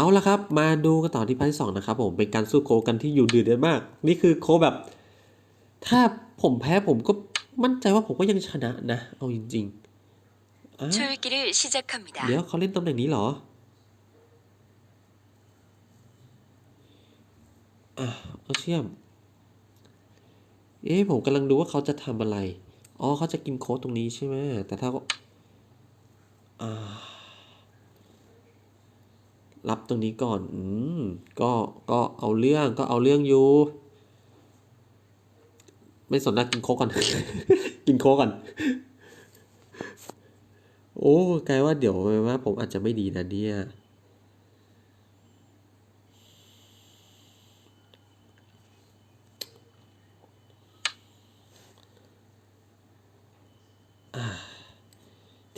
เอาละครับ มาดูกันต่อที่พาร์ทที่สองนะครับผมเป็นการสู้โคกันที่อยู่เดือดอมาก นี่คือโคแบบ ถ้าผมแพ้ผมก็มั่นใจว่าผมก็ยังชนะนะ เอาจริงๆอะเดี๋ยวเขาเล่นตำแหน่งนี้เหรออ่าเอาเชี่อม เอ๊ะผมกำลังดูว่าเขาจะทำอะไร อ๋อเขาจะกินโค้ดตรงนี้ใช่ไหมแต่ถ้าก็อ่า รับตรงนี้ก่อน อืม ก็ ก็เอาเรื่อง ก็เอาเรื่องอยู่ ไม่สนนะกินโคก่อน กินโคก่อน โอ้กลายว่าเดี๋ยวว่าผมอาจจะไม่ดีนะเนี่ย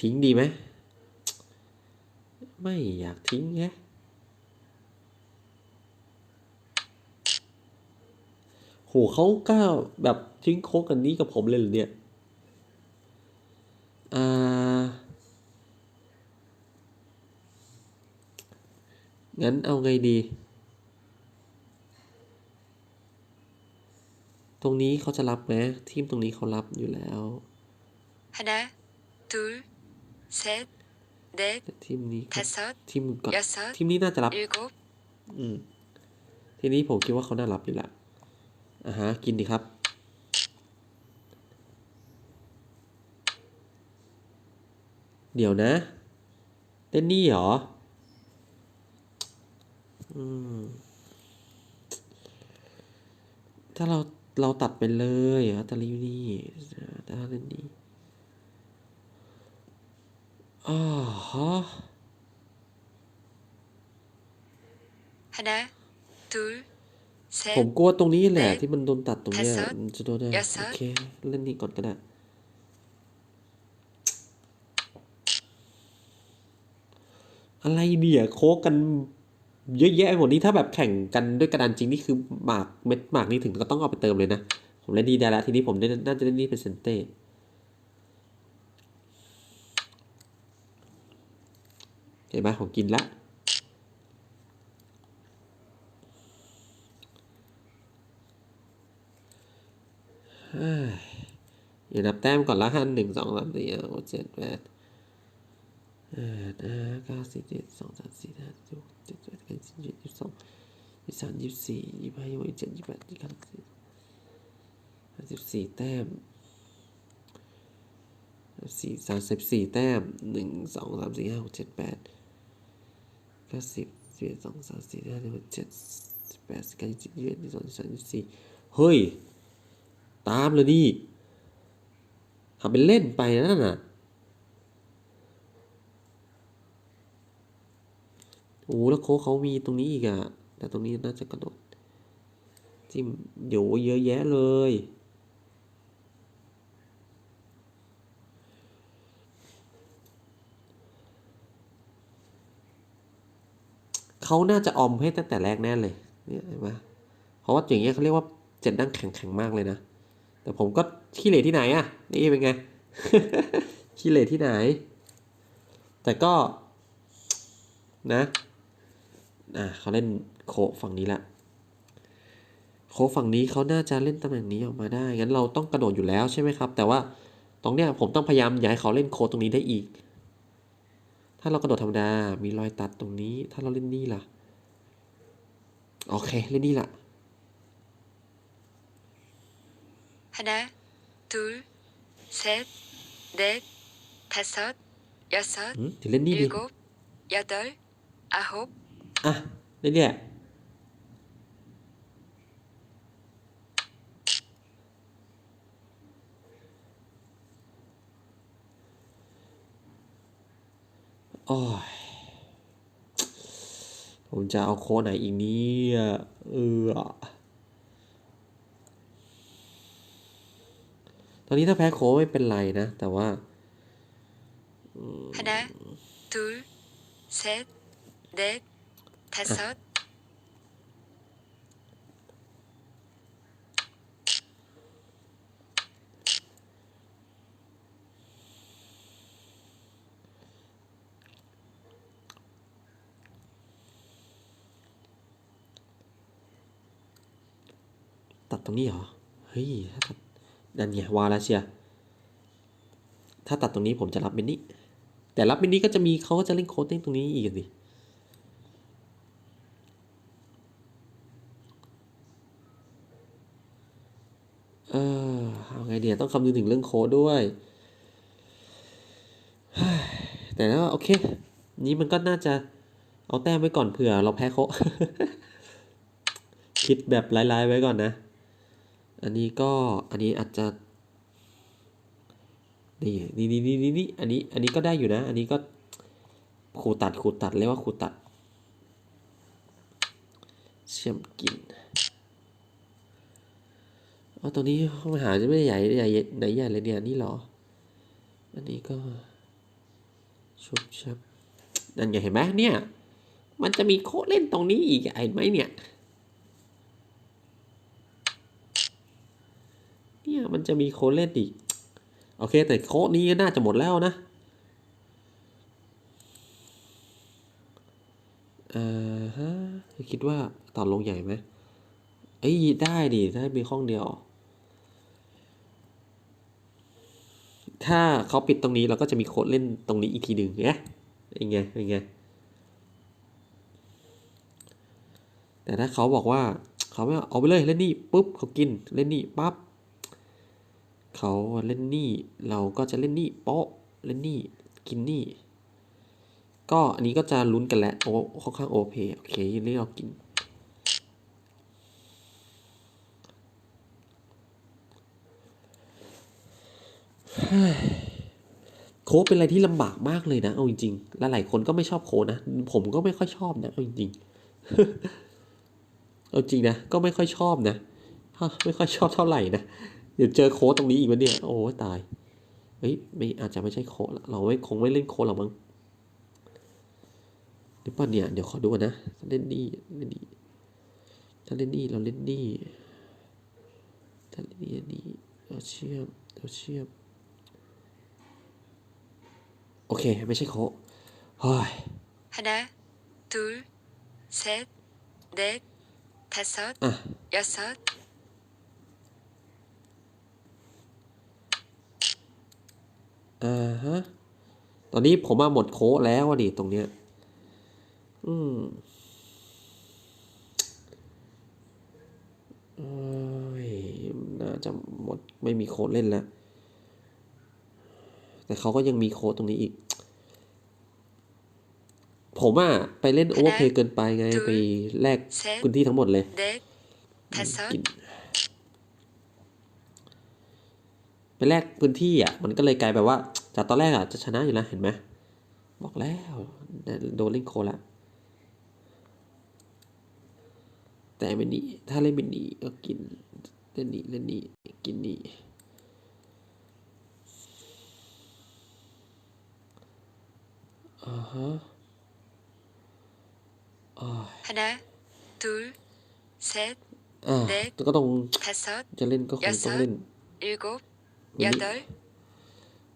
ทิ้งดีไหม ไม่อยากทิ้งแฮะ โหเขากล้าแบบทิ้งโค้กกันนี้กับผมเลยเหรอเนี่ย อ่า งั้นเอาไงดี ตรงนี้เขาจะรับไหมทีมตรงนี้เขารับอยู่แล้ว 하나, 둘, 셋, 넷, แต่ทีมนี้เขา 다섯, ทีมก่อน 여섯, ทีมนี้น่าจะรับ 일곱, อืม ทีนี้ผมคิดว่าเขาน่ารับอยู่ละ อ่าฮะ กินดีครับ เดี๋ยวนะ เล่นนี่เหรอ อืม ถ้าเราเราตัดไปเลยอะแต่รีวิวนี่แต่ถ้าเล่นนี่อ๋อฮะ 하나, 둘, ผม 셋, กลัวตรงนี้แหละเอ๊ะที่มันโดนตัดตรงเนี้ยแพสซัสมันจะโดนได้ยาซัโอสเคเล่นนี่ก่อนก็ได้อะไรเดี่ยโคกกันเยอะแยะไปหมดนี้ถ้าแบบแข่งกันด้วยกระดานจริงนี่คือหมากเม็ดหมากนี่ถึงก็ต้องเอาไปเติมเลยนะ ผมเล่นดีได้แล้วทีนี้ผมได้น่าจะเล่นนี่เป็นเซนเต้เห็นไหมผมกินละเฮ้ย อย่านับแต้มก่อนละหันหนึ่งสองสามสี่ห้าหกเจ็ดแปดแปดห้าเก้าสิบเจ็ดสองสามสี่ห้าหกเจ็ดแปดเก้าสิบยี่สิบสองยี่สิบสามยี่สิบสี่ยี่สิบห้ายี่สิบเจ็ดยี่สิบแปดยี่สิบเก้าสิบสิบสี่แต้มสี่สามสิบสี่แต้มหนึ่งสองสามสี่ห้าหกเจ็ดแปดเก้าสิบสิบเอ็ดสองสามสี่ห้าหกเจ็ดแปดสิบเก้ายี่สิบยี่สิบเอ็ดยี่สิบสองยี่สิบสามยี่สิบสี่เฮ้ย ตามเลยดิทำเป็นเล่นไปนั่นน่ะ โอ้แล้วโค้ชเขามีตรงนี้อีกอะแต่ตรงนี้น่าจะกระโดด จิ้มเดี๋ยวเยอะแยะเลย เขาน่าจะออมให้ตั้งแต่แรกแน่เลย เนี่ยเห็นไหมเพราะว่าอย่างเงี้ยเขาเรียกว่าเจ็ดนั่งแข็งแข็งมากเลยนะ แต่ผมก็ขี้เหร่ที่ไหนอะนี่เป็นไงขี้เหร่ที่ไหน แต่ก็ นะอ่าเขาเล่นโคฝั่งนี้ละโคฝั่งนี้เขาน่าจะเล่นตำแหน่งนี้ออกมาได้ งั้นเราต้องกระโดดอยู่แล้วใช่ไหมครับ แต่ว่าตรงเนี้ยผมต้องพยายามอย่าให้เขาเล่นโคตรงนี้ได้อีก ถ้าเรากระโดดธรรมดา มีรอยตัดตรงนี้ ถ้าเราเล่นนี่ล่ะ โอเค เล่นนี่ล่ะ 하나, 둘, 셋, 넷, 다섯, 여섯, อืมเดี๋ยวเล่นนี่ดิ 일곱, 여덟, 아홉, อ่ะเล่นเนี่ย โอ้ย ผมจะเอาโค้ดไหนอีกเนี่ยเออ อนนี้ถ้าแพ้โคไม่เป็นไรนะ แต่ว่าหนึ่งสองสา나둘셋넷다섯ตัดตรงนี้เหรอ เฮ้ยถ้าตัด นั่นไงวาแล้วเชียถ้าตัดตรงนี้ผมจะรับเมนนี้ แต่รับเมนนี้ก็จะมีเขาก็จะเล่นโคดเต้งตรงนี้อีกสิเออเอาไงเดียต้องคำนึงถึงเรื่องโค้ดด้วย แต่แล้วโอเค นี้มันก็น่าจะเอาแต้มไว้ก่อนเผื่อเราแพ้โค้คิดแบบไล่ๆไว้ก่อนนะ อันนี้ก็อันนี้อาจจะนี่นี่นี่นี่นี่อันนี้อันนี้ก็ได้อยู่นะ อันนี้ก็ขูดตัดขูดตัดเรียกว่าขูดตัด เชื่อมกลินเอาตรงนี้ห้องอาหารจะไม่ใหญ่ใหญ่ไหนใหญ่เลยเนี่ยนี่หรอ อันนี้ก็ชุบชับนั่นไงเห็นไหมเนี่ย มันจะมีโค้ดเล่นตรงนี้อีกอะเห็นไหมเนี่ย เนี่ย มันจะมีโค้ดเล่นอีก โอเค แต่โค้ดนี้น่าจะหมดแล้วนะเอ่อฮะคิดว่าต่อลงใหญ่ไหมเอ้ยได้ดิได้มีห้องเดียว ถ้าเขาปิดตรงนี้เราก็จะมีโค้ดเล่นตรงนี้อีกทีหนึ่งเนี่ยเป็นไงเป็นไงแต่ถ้าเขาบอกว่าเขาไม่เอาไปเลยเล่นนี่ปุ๊บเขากินเล่นนี่ปั๊บ เขาเล่นนี่ เราก็จะเล่นนี่โป๊ะเล่นนี่กินนี่ ก็อันนี้ก็จะลุ้นกันแล้วโอ้ค่อนข้างโอเพโอเคเล่นเรากิน โค้ดเป็นอะไรที่ลำบากมากเลยนะ เอาจริงๆและหลายคนก็ไม่ชอบโค้ดนะ ผมก็ไม่ค่อยชอบนะ เอาจริงๆเอาจริงนะ ก็ไม่ค่อยชอบนะ ไม่ค่อยชอบเท่าไหร่นะ เดี๋ยวเจอโค้ดตรงนี้อีกวะเนี่ย โอ้ยตาย เฮ้ย ไม่อาจจะไม่ใช่โค้ดละเราไม่คงไม่เล่นโค้ดหรอกมั้งหรือเปล่าเนี่ย เดี๋ยวขอดูก่อนนะถ้าเล่นนี่เล่นนี่ถ้าเล่นนี่เราเล่นนี่ถ้าเล่นนี่อันนี้เราเชื่อมเราเชื่อม โอเค ไม่ใช่โค้ดเฮ้ย 하나, 둘, 셋, 넷, 다섯, 아. 여섯, อ่าฮะ ตอนนี้ผมมาหมดโค้แล้วดิตรงเนี้ย อืมน่าจะหมดไม่มีโค้ดเล่นแล้ว แต่เขาก็ยังมีโค้ดตรงนี้อีก ผมอะไปเล่นโอเวอร์เพย์เกินไปไง ไปแลกคุณที่ทั้งหมดเลยกิน ไปแลกพื้นที่อ่ะ มันก็เลยกลายแบบว่า จากตอนแรกอ่ะจะชนะอยู่แล้วเห็นไหมบอกแล้วโดนเล่นโคละแต่ไม่หนีถ้าเล่นไม่หนีก็กินเล่นนี่เล่นนี่กินนี่อ่าฮะอ่า 하나, 둘, 셋, อ่า เด็ก ก็ต้อง 다섯, จะเล่นก็คงต้องเล่น 일곱, วันนี้여 덟,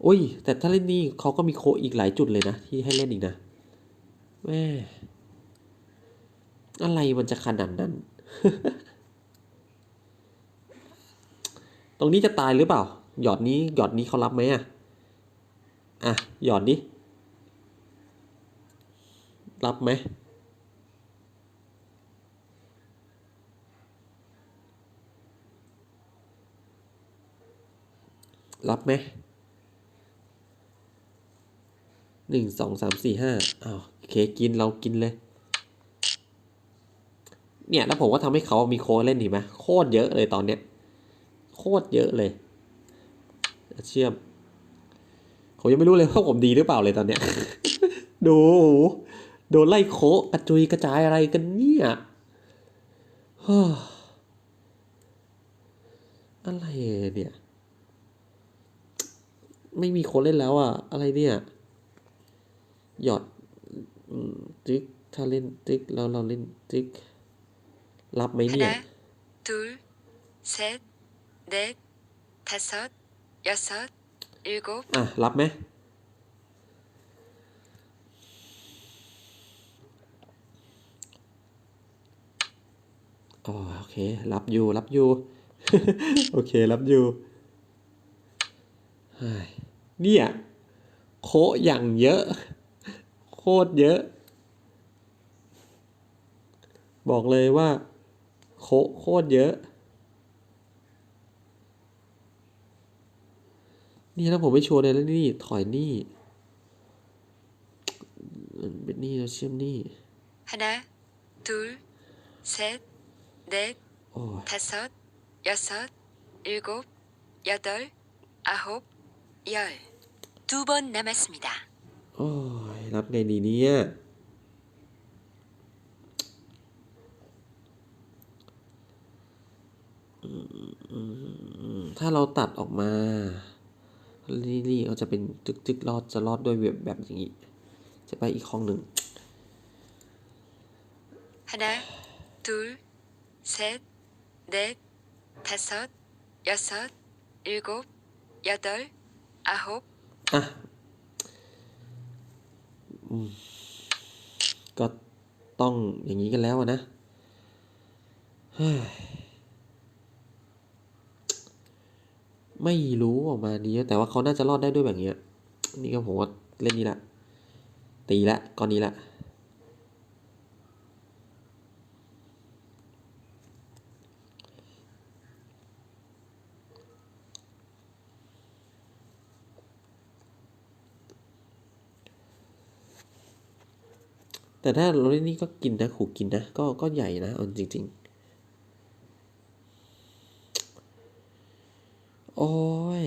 อุ้ย แต่ถ้าเล่นนี่เขาก็มีโคอีกหลายจุดเลยนะ ที่ให้เล่นอีกนะแม่อะไรมันจะขนาดนั้น ตรงนี้จะตายหรือเปล่า หยอดนี้หยอดนี้เขารับไหมอะ อะ หยอดนี้ รับไหม รับไหมหนึ่งสองสามสี่ห้าอ้าวโอเคกินเรากินเลย เนี่ยแล้วผมก็ทำให้เขามีโค้ดเล่นเห็นไหมโคตรเยอะเลยตอนเนี้ย โคตรเยอะเลย เชื่อม ผมยังไม่รู้เลยว่าผมดีหรือเปล่าเลยตอนเนี้ย ดูโดนไล่โคกระจุยกระจายอะไรกันเนี่ยอะไรเนี่ย ไม่มีโค้ดเล่นแล้วอ่ะ อะไรเนี่ย หยอดอืมติ๊กถ้าเล่นติ๊กแล้วเราเล่นติ๊กรับไหมเนี่ย 하나, 둘, 셋, 넷, 다섯, 여섯, 일곱, อ่ะ รับไหมอ๋อโอเค รับอยู่ รับอยู่ โอเครับอยู่ เฮ้ยเนี่ย โคะอย่างเยอะ โคตรเยอะ บอกเลยว่า โคะโคตรเยอะ นี่ถ้าผมไม่โชว์เลยแล้วนี่ ถอยนี่มันเป็นนี่แล้วเชื่อมนี่ 하나, 둘, 셋, 넷, โอ้ย 다섯, 여섯, 일곱, 여덟, 아홉, 열. 두 번 남았습니다. โอ้ย รับไงดีเนี่ยอืมถ้าเราตัดออกมาลี่ลี่เขาจะเป็นจึกจึกรอดจะรอดด้วยแบบแบบอย่างนี้ จะไปอีกห้องหนึ่ง 하나, 둘, 셋, 넷, 다섯, 여섯, 일곱, 여덟, 아 홉, อะอืมก็ต้องอย่างนี้กันแล้วอะนะเฮ้ยไม่รู้ออกมาดีแต่ว่าเขาน่าจะรอดได้ด้วยแบบเนี้ย นี่ก็ผมว่าเล่นนี้ละ ตีละก้อนนี้ละ แต่ถ้าเราเล่นนี่ก็กินนะขู่กินนะ ก็ก็ใหญ่นะเอาจริง ๆ โอ้ย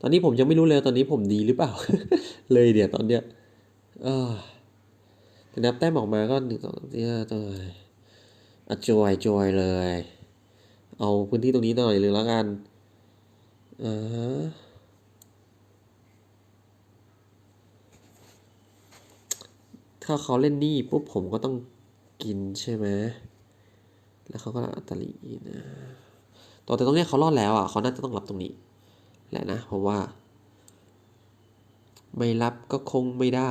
ตอนนี้ผมยังไม่รู้เลยตอนนี้ผมดีหรือเปล่า เลยเดี๋ยวตอนเนี้ยเออนับแต้มออกมาก็หนึ่งสองสามสี่ยตัวอะจอยจอยเลย เอาพื้นที่ตรงนี้หน่อยเลยแล้วกันอ่าฮะ ถ้าเขาเล่นนี่ปุ๊บผมก็ต้องกินใช่ไหมแล้วเขาก็อัตลีนะต่อแต่ตรงนี้เขารอดแล้วอะเขาน่าจะต้องรับตรงนี้แหละนะเพราะว่า ไม่รับก็คงไม่ได้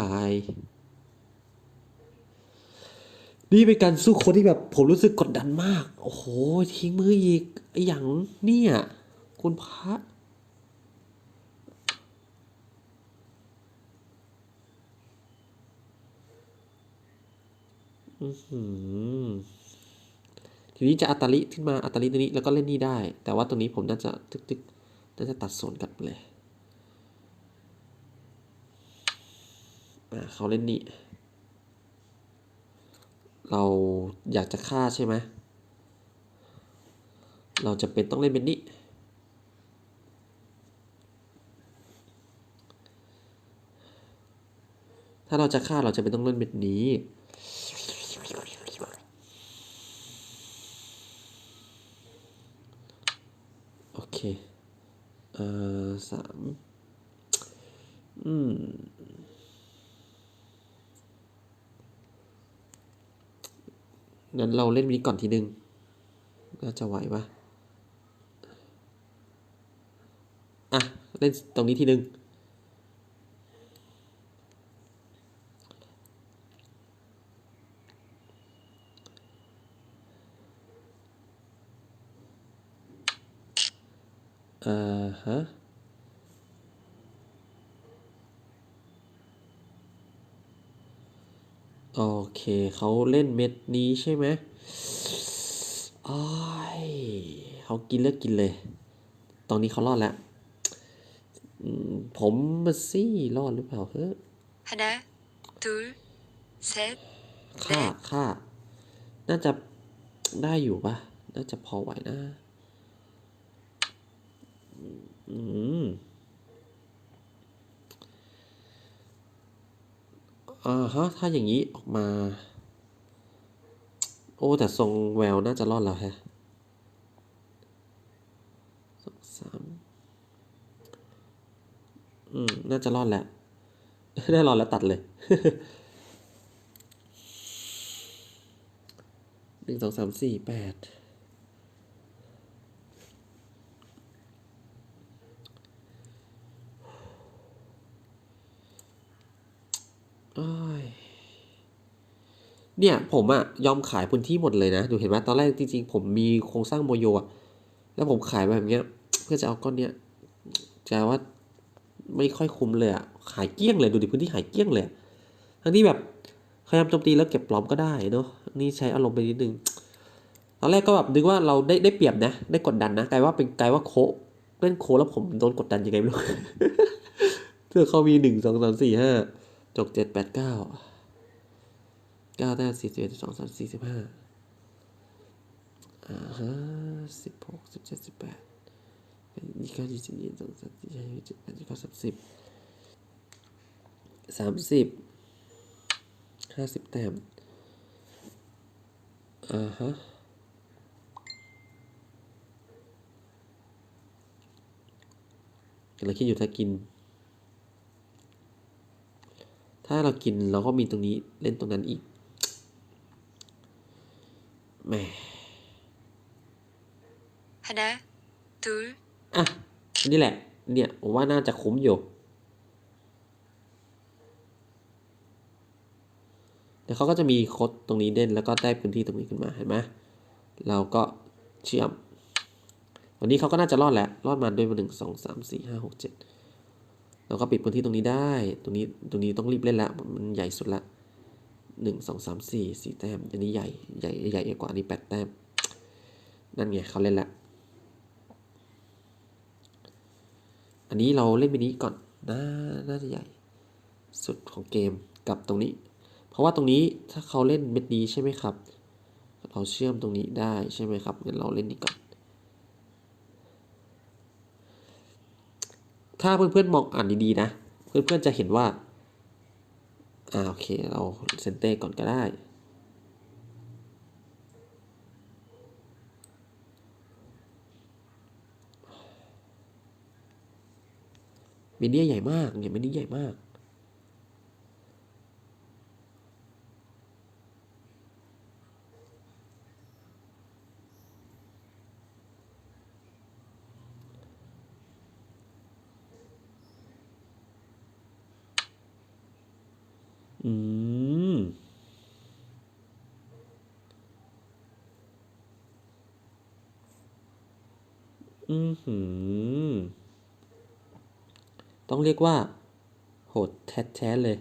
นี่เป็นการสู้คนที่แบบผมรู้สึกกดดันมาก โอ้โห ทิ้งมืออีกออย่างเนี่ย คุณพระ ทีนี้จะอัตลิขึ้นมาอัตลิตรงนี้แล้วก็เล่นนี่ได้ แต่ว่าตรงนี้ผมน่าจะตึกตึกน่าจะตัดโซนกลับเลยเขาเล่นนี่ เราอยากจะฆ่าใช่ไหม เราจะเป็นต้องเล่นเป็นนี่ถ้าเราจะฆ่าเราจะเป็นต้องเล่นแบบนี้ โอ เคเอ่อสามอืม งั้นเราเล่นนี้ก่อนทีหนึ่งน่าจะไหวปะอะ เล่นตรงนี้ทีหนึ่ง อ่าฮะ โอเค เขาเล่นเม็ดนี้ใช่ไหมอ้ายเขากินเลิกกินเลย ตอนนี้เขารอดแล้วอืมผมมาซี่รอดหรือเปล่าเฮ้ย 하나, 둘, 셋, ค่าค่า น่าจะได้อยู่ปะน่าจะพอไหวนะ อืมอ่าฮะ ถ้าอย่างนี้ออกมา โอ้ แต่ทรงแววน่าจะรอดแล้วแฮะสองสามอืม น่าจะรอดแหละได้รอดแล้วตัดเลยหนึ่งสองสามสี่แปดอ้าย เนี่ยผมอะยอมขายพื้นที่หมดเลยนะ ดูเห็นไหมตอนแรกจริงๆ ผมมีโครงสร้างโมโยอะแล้วผมขายแบบเนี้ย เพื่อจะเอาก้อนเนี้ยจะว่าไม่ค่อยคุ้มเลยอะขายเกลี้ยงเลยดูดิพื้นที่ขายเกลี้ยงเลยทั้งที่แบบพยายามโจมตีแล้วเก็บปลอมก็ได้เนาะนี่ใช้อารมณ์ไปนิดนึงตอนแรกก็แบบนึกว่าเราได้ได้เปรียบนะ ได้กดดันนะกลายว่าเป็นกลายว่าโคเล่นโคแล้วผมโดนกดดันยังไงไม่รู้เพื่อเขามีหนึ่งสองสามสี่ห้า จกเจ็ดแปดเก้าเก้าแต้มสี่สิบเอ็ดสองสามสี่สิบห้าอ่าฮะสิบหกสิบเจ็ดสิบแปดยี่สิบเก้ายี่สิบยี่สองสามสี่ห้ายี่สิบแปดยี่สิบเก้าสามสิบสามสิบห้าสิบแต้มอ่าฮะกำลังคิดอยู่ถ้ากิน ถ้าเรากินเราก็มีตรงนี้เล่นตรงนั้นอีกแหมฮนะตูอะนี่แหละ เนี่ยว่าน่าจะคุ้มอยู่แดี๋วเขาก็จะมีโคดตรงนี้เด่นแล้วก็ได้พื้นที่ตรงนี้ขึ้นมาเห็นไหมเราก็เชื่อมวันนี้เขาก็น่าจะรอดแล้ว รอดมาด้วยมาหนึ่งสองสามสี่ห้าหกเจ็ด เราก็ปิดพื้นที่ตรงนี้ได้ ตรงนี้ ตรงนี้ต้องรีบเล่นละ มันใหญ่สุดละหนึ่งสองสามสี่สี่แต้ม อันนี้ใหญ่ ใหญ่ ใหญ่กว่า อันนี้แปดแต้ม นั่นไงเขาเล่นละ อันนี้เราเล่นไปนี้ก่อนน่าน่าจะใหญ่ สุดของเกมกับตรงนี้ เพราะว่าตรงนี้ถ้าเขาเล่นเม็ดนี้ใช่ไหมครับ เราเชื่อมตรงนี้ได้ใช่ไหมครับ งั้นเราเล่นนี้ก่อน ถ้าเพื่อนๆมองอ่านดีๆนะ เพื่อนๆจะเห็นว่า อ่าโอเค เราเซนเต้ก่อนก็ได้ มินิใหญ่มากเนี่ยมินิใหญ่มาก อืม อือหือ ต้องเรียกว่า โหดแท้ๆเลย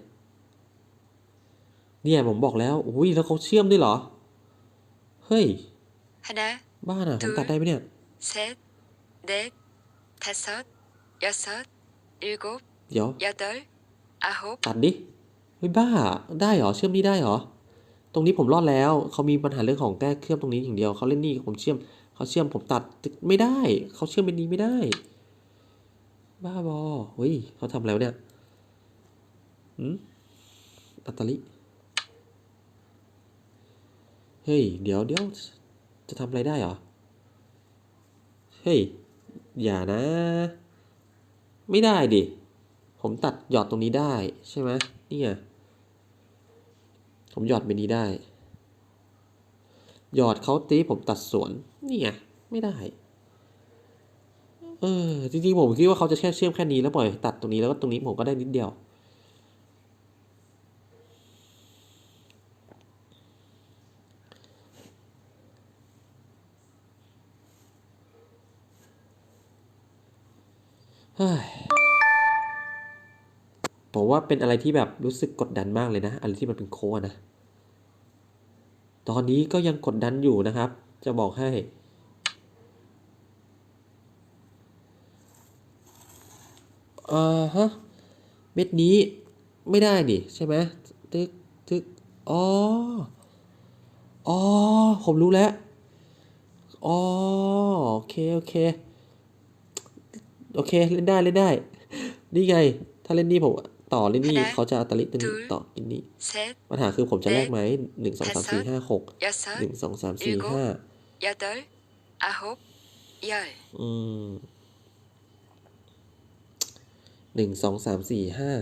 เนี่ยผมบอกแล้ว อุ้ยแล้วเขาเชื่อมด้วยเหรอ เฮ้ย 하나, บ้านอ่ะ ผมตัดได้ไหมเนี่ย 셋, 넷, 다섯, 여섯, 일곱, เดี๋ยว 여덟, 아홉, ตัดดิ เ ฮ้ยบ้าได้เหรอเชื่อมนี่ได้เหรอตรงนี้ผมรอดแล้วเขามีปัญหาเรื่องของแก้เคลือบตรงนี้อย่างเดียวเขาเล่นนี่ผมเชื่อมเขาเชื่อมผมตัดไม่ได้เขาเชื่อมเป็นนี้ไม่ได้ บ้าบอเฮ้ยเขาทำแล้วเนี่ยอืมอัตตลิเฮ้ยเดี๋ยวเดี๋ยวจะทำอะไรได้เหรอเฮ้ยอย่านะ ไม่ได้ดิผมตัดหยอดตรงนี้ได้ใช่ไหมนี่ไง ผมหยอดไปนี้ได้ หยอดเขาตีผมตัดสวนนี่ไงไม่ได้ เออ จริงๆ ผมคิดว่าเขาจะแค่เชื่อมแค่นี้แล้วปล่อยตัดตรงนี้แล้วก็ตรงนี้ผมก็ได้นิดเดียว เฮ้ย ผมว่าเป็นอะไรที่แบบรู้สึกกดดันมากเลยนะ อะไรที่มันเป็นโค้ดนะ ตอนนี้ก็ยังกดดันอยู่นะครับ จะบอกให้ เอ่อฮะ เม็ดนี้ไม่ได้ดิใช่ไหมตึกตึกอ๋อ อ๋อ ผมรู้แล้ว อ๋อ โอเค โอเค โอเค เล่นได้ เล่นได้ นี่ไง ถ้าเล่นนี่ผม ต่อลินนี่เขาจะอัตลิตินี่ต่อลินนี่ปัญหาคือผมจะแลกไหมหนึ่งสองสามสี่ห้าหกหนึ่งสองสามสี่ห้าอืมหนึ่งสองสามสี่ห้า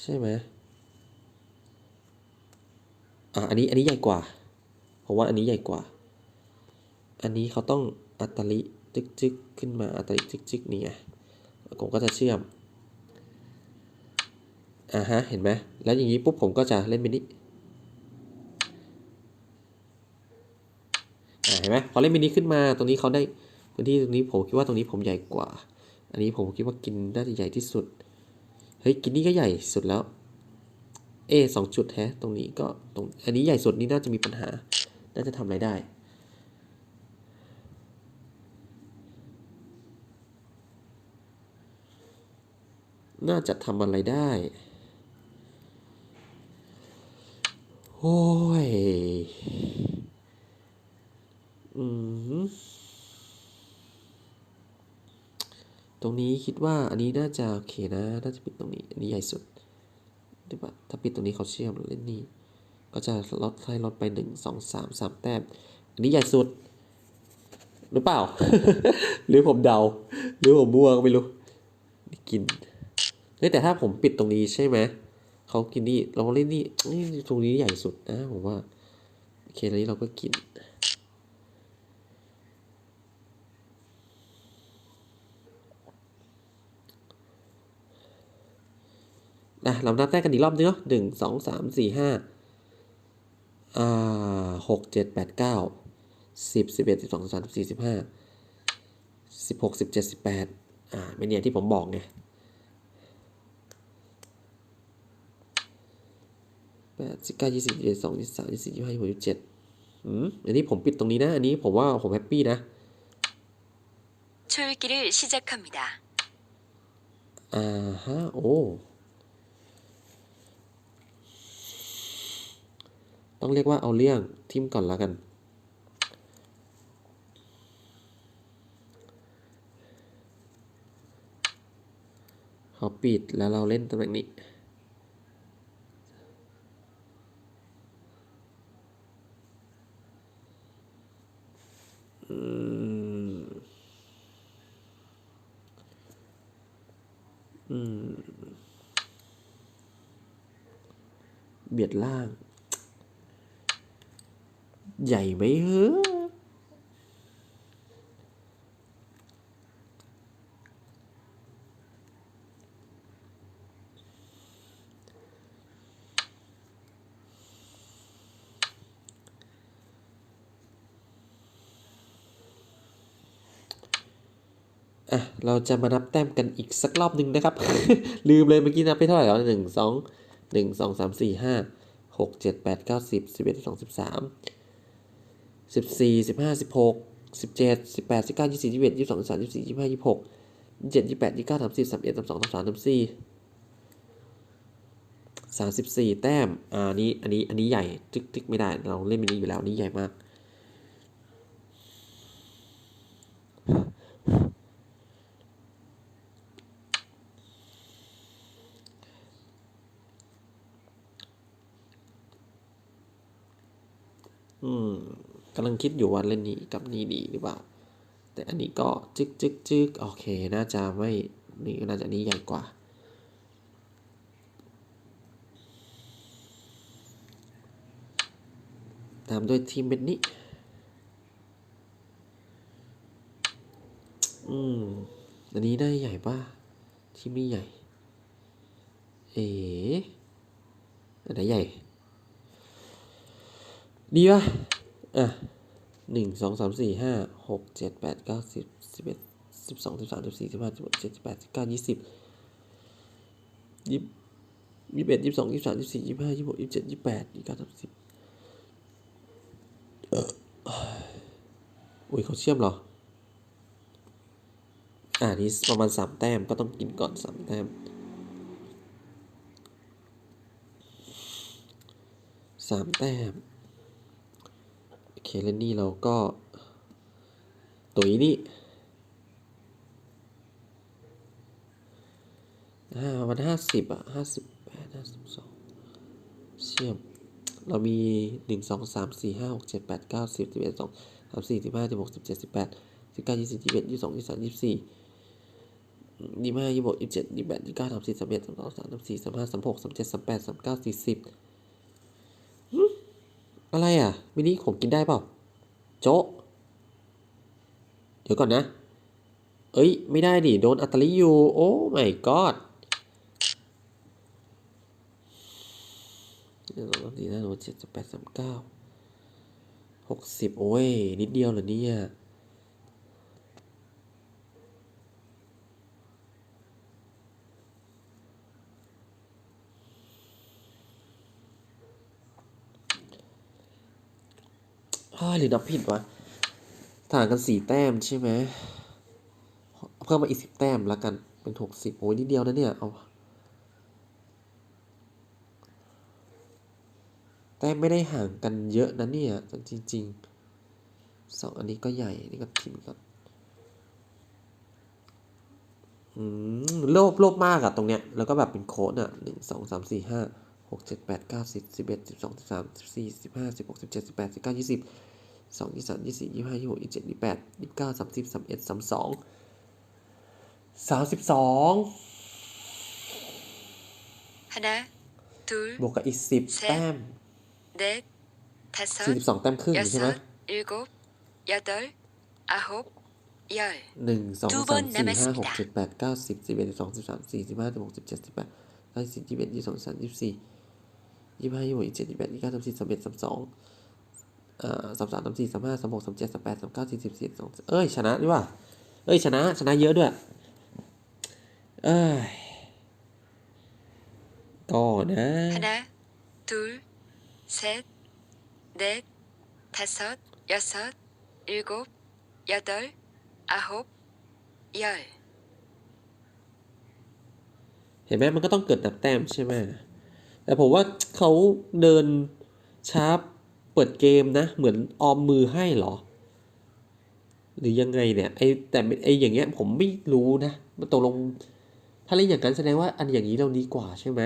ใช่ไหมอะอันนี้อันนี้ใหญ่กว่าผมว่าอันนี้ใหญ่กว่า อันนี้เขาต้องอัตลิจึกจึกขึ้นมาอัตลิจึกจึกนี่ไงผมก็จะเชื่อม อ่าฮะ เห็นไหม แล้วอย่างนี้ปุ๊บผมก็จะเล่นมินิเห็นไหมพอเล่นมินิขึ้นมา ตรงนี้เขาได้พื้นที่ตรงนี้ผมคิดว่าตรงนี้ผมใหญ่กว่า อันนี้ผมคิดว่ากินน่าจะใหญ่ที่สุด เฮ้ย กินนี่ก็ใหญ่สุดแล้ว เอสองจุดแฮะตรงนี้ก็ตรง อันนี้ใหญ่สุดนี่น่าจะมีปัญหา น่าจะทำอะไรได้น่าจะทำอะไรได้ โอ้ย อืมตรงนี้คิดว่าอันนี้น่าจะโอเคนะ น่าจะปิดตรงนี้ อันนี้ใหญ่สุดหรือเปล่าถ้าปิดตรงนี้เขาเชื่อมเล่นนี่ก็จะลดให้ลดไปหนึ่งสองสามสามแต้ม อันนี้ใหญ่สุด หรือเปล่า หรือผมเดา หรือผมมั่วก็ไม่รู้ กินเฮ้แต่ถ้าผมปิดตรงนี้ใช่ไหม เขากินนี่เราเล่นนี่นี่ตรงนี้ใหญ่สุดนะผมว่าโอเคแล้วนี้เราก็กินอะเรานับแต้กันอีกรอบนึงเนาะหนึ่งสองสามสี่ห้าอ่าหกเจ็ดแปดเก้าสิบสิบเอ็ดสิบสองสิบสามสิบสี่สิบห้าสิบหกสิบเจ็ดสิบแปดอ่าไม่เนี่ยที่ผมบอกไง แปดสิบเก้ายี่สิบยี่สิบสองยี่สิบสามยี่สิบสี่ยี่สิบห้ายี่สิบหกยี่สิบเจ็ดอืมอันนี้ผมปิดตรงนี้นะ อันนี้ผมว่าผมแฮปปี้นะ 초읽기를 시작합니다. อ่าฮะ โอ้ ต้องเรียกว่าเอาเรื่องทิมก่อนแล้วกัน เขาปิดแล้วเราเล่นตำแหน่งนี้ อืมอืมเบียดล่าง ใหญ่ไหมเฮ้ อะเราจะมานับแต้มกันอีกสักรอบหนึ่งนะครับ ลืมเลยเมื่อกี้นับไปเท่าไหร่แล้วหนึ่งสองหนึ่งสองสามสี่ห้าหกเจ็ดแปดเก้าสิบสิบเอ็ดสองสิบสามสิบสี่สิบห้าสิบหกสิบเจ็ดสิบแปดสิบเก้ายี่สิบยี่สิบเอ็ดยี่สิบสองยี่สิบสามยี่สิบสี่ยี่สิบห้ายี่สิบหกยี่สิบเจ็ดยี่สิบแปดยี่สิบเก้าสามสิบสามเอ็ดสามสองสามสามสามสี่สามสิบสี่แต้มอ่าอันนี้อันนี้อันนี้ใหญ่ทึกทึกไม่ได้เราเล่นมินิอยู่แล้วนนี้ใหญ่มาก อืมกำลังคิดอยู่ว่าเล่นนี้กับนี้ดีหรือเปล่า แต่อันนี้ก็จึกจึกจึกโอเค น่าจะไม่นี่น่าจะนี้ใหญ่กว่า ตามด้วยทีมเบ็ดนี้ อืม อันนี้ได้ใหญ่ป่ะ ทีมนี้ใหญ่ เอ๋อันไหนใหญ่ ดีป่ะ อะหนึ่งสองสามสี่ห้าหกเจ็ดแปดเก้าสิบสิบเอ็ดสิบสองสิบสามสิบสี่สิบห้าสิบหกสิบเจ็ดสิบแปดสิบเก้ายี่สิบยี่ยี่สิบเอ็ดยี่สิบสองยี่สิบสามยี่สิบสี่ยี่สิบห้ายี่สิบหกยี่สิบเจ็ดยี่สิบแปดยี่สิบเก้าสามสิบเอออุ้ยเขาเชื่อมเหรอ อ่านี่ประมาณสามแต้มก็ต้องกินก่อนสามแต้มสามแต้ม เคแล้วนี่เราก็ ตัวนี้นี่ห้ามันห้าสิบอะห้าสิบแปดห้าสิบสองเชื่อมเรามีหนึ่งสองสามสี่ห้าหกเจ็ดแปดเก้าสิบสิบเอ็ดสองสามสี่สิบห้าสิบหกสิบเจ็ดสิบแปดสิบเก้ายี่สิบยี่สิบเอ็ดยี่สิบสองยี่สิบสามยี่สิบสี่ยี่ห้ายี่หกยี่เจ็ดยี่แปดยี่เก้าสามสิบสามเอ็ดสามสองสามสามสี่สามห้าสามหกสามเจ็ดสามแปดสามเก้าสี่สิบ อะไรอะมินิผมกินได้เปล่า โจะเดี๋ยวก่อนนะ เอ้ย ไม่ได้ดิ โดนอัตลิอยู่ โอ้ my god หนึ่งสองสามสี่ห้าหกเจ็ดแปดสามเก้าหกสิบโอ้ย นิดเดียวเหรอเนี่ย หรือนับผิดวะต่างกันสี่แต้มใช่ไหมเพิ่มมาอีกสิบแต้มแล้วกันเป็นหกสิบโอ้ยนิดเดียวนะเนี่ยเอาแต้มไม่ได้ห่างกันเยอะนะเนี่ยจริงๆสองอันนี้ก็ใหญ่นี่ก็ทิมก่อนอืมโลภโลภมากอะตรงเนี้ยแล้วก็แบบเป็นโค้ดอะหนึ่งสองสามสี่ห้าหกเจ็ดแปดเก้าสิบสิบเอ็ดสิบสองสิบสามสิบสี่สิบห้าสิบหกสิบเจ็ดสิบแปดสิบเก้ายี่สิบ สองยี่สามยี่สี่ยี่ห้ายี่หกยี่เจ็ดยี่แปดยี่เก้าสามสิบสามเอ็ดสามสองสามสิบสอง 하나, 둘, บวกกับอีกสิบ เซ็ต แต้ม 넷, สี่ 다섯, สิบสองแต้มครึ่งใช่ไหม 여섯, 일곱, 여덟, 아홉, 열. หนึ่งสอง ดู สาม บน สี่ห้า 남았습니다 หกเจ็ดแปดเก้าสิบสิบเอ็ดสิบสองสิบสามสี่สิบห้าสิบหกสิบเจ็ดสิบแปดเก้าสิบยี่สิบเอ็ดยี่สิบสองยี่สิบสามยี่สิบสี่ยี่สิบห้ายี่สิบหกยี่สิบเจ็ดยี่สิบแปดยี่สิบเก้าสามสิบสามเอ็ดสามสอง เอ่อสามสามสามสี่สามห้าสามหกสามเจ็ดสามแปดสามเก้าสี่สิบสี่สิบสองเอ้ยชนะดีว่าเอ้ยชนะชนะเยอะด้วย เอ้ยก็นะ 하나, 둘, 셋, 넷, 다섯, 여섯, 일곱, 여덟, 아홉, 열. เห็นไหมมันก็ต้องเกิดนับแต้มใช่ไหมแต่ผมว่าเขาเดินช้า เปิดเกมนะ เหมือนออมมือให้เหรอ หรือยังไงเนี่ยไอแต่ไออย่างเงี้ยผมไม่รู้นะมันตกลง ถ้าเล่นอย่างนั้นแสดงว่าอันอย่างนี้เราดีกว่าใช่ไหม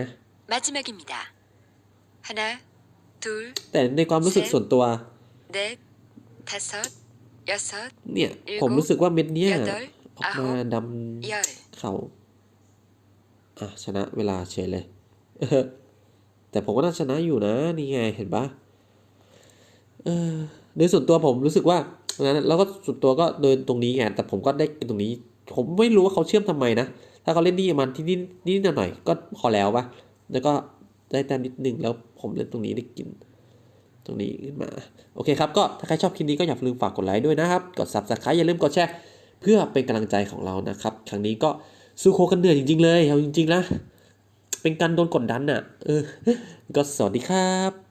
마지막입니다. 하나, 둘, แต่ในความรู้สึกส่วนตัว 넷, 다섯, 여섯, เนี่ย เออ ผมรู้สึกว่าเม็ดเนี้ย เดี๋ยว ออกมาด 열. ำเขาอ่ะชนะเวลาเฉยเลย เออแต่ผมก็น่าชนะอยู่นะ นี่ไงเห็นปะ เออโดยส่วนตัวผมรู้สึกว่างั้นแล้วก็ส่วนตัวก็เดินตรงนี้ไงแต่ผมก็ได้ตรงนี้ ผมไม่รู้ว่าเขาเชื่อมทำไมนะ ถ้าเขาเล่นนี่มันที่นี่นี่หน่อยก็พอแล้วปะแล้วก็ได้แต้มนิดนึงแล้วผมเล่นตรงนี้ได้กิน ตรงนี้ขึ้นมา โอเคครับก็ถ้าใครชอบคลิปนี้ก็อย่าลืมฝากกดไลค์ด้วยนะครับ กด subscribe อย่าลืมกดแชร์เพื่อเป็นกำลังใจของเรานะครับ ครั้งนี้ก็สู้โคกันเหนื่อยจริงๆเลยเอาจริงๆนะเป็นการโดนกดดันอะเออก็สวัสดีครับ